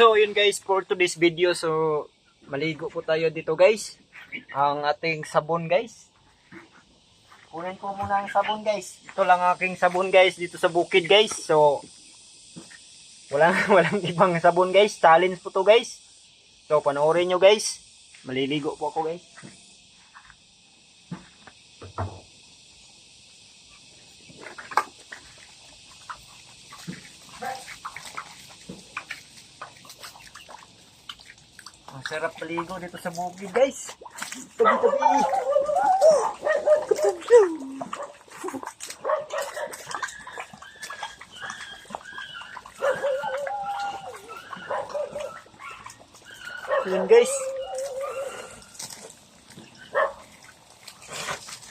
So, yun guys, for today's video, so, maligo po tayo dito guys. Ang ating sabon guys. Kunin ko muna ang sabon guys. Ito lang aking sabon guys dito sa bukid guys. So, walang, walang ibang sabon guys. Challenge po to guys. So, panoorin nyo guys. Maliligo po ako guys. Sarap paligo dito sa bukid, guys. Tabi-tabi. Yun, guys.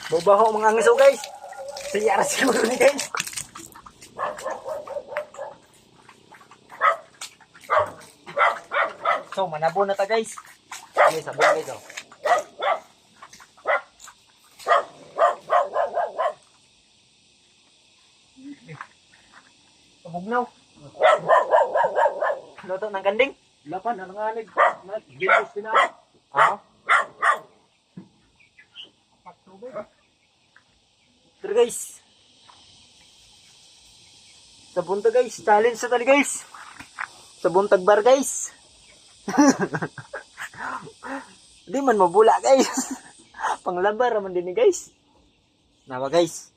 Babaho mga angiso, guys. Siyara siguro ni, guys. So, manabo na ta guys. Okay, sabon guys oh. Pabugnaw. Luto ng kanding. Lapan, nanganganig. Nag-gilbos din ako. Ah. Pero guys. Sabon to guys. Challenge sa tali guys. Sabon tagbar guys. Di man mabula guys. Panglabar naman din guys. Nawa guys.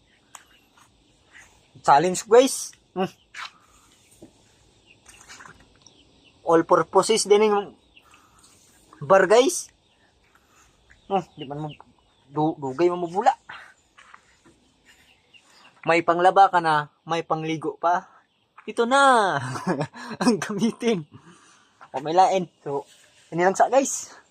Challenge guys. Hmm. All purposes din yung bar guys. Hmm, di man mo du, dugay mo mabula. May panglaba ka na, may pangligo pa. Ito na ang gamitin. O may lain. So, ini lang sa guys.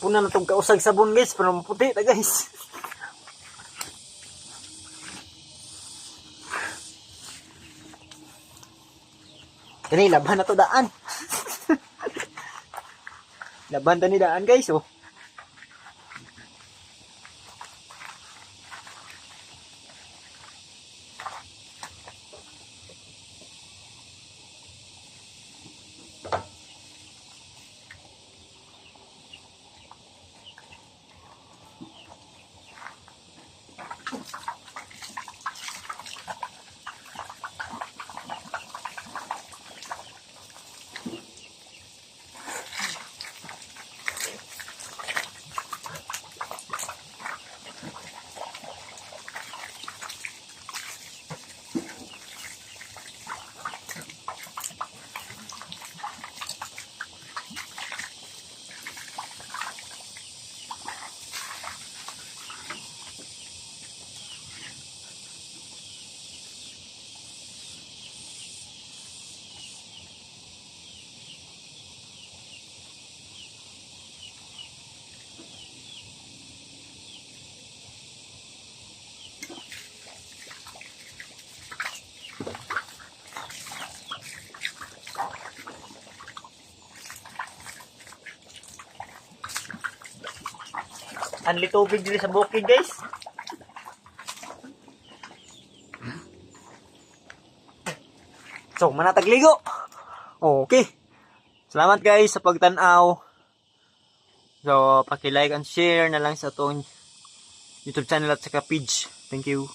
Puna na itong kausag sabon guys. Pero maputi na guys. Kani, laban na to daan. laban ta ni daan guys oh. Anli tubig dili sa bukid guys. So, manatagligo. Okay. Salamat guys sa pagtanaw. So, paki-like and share na lang sa itong YouTube channel at saka page. Thank you.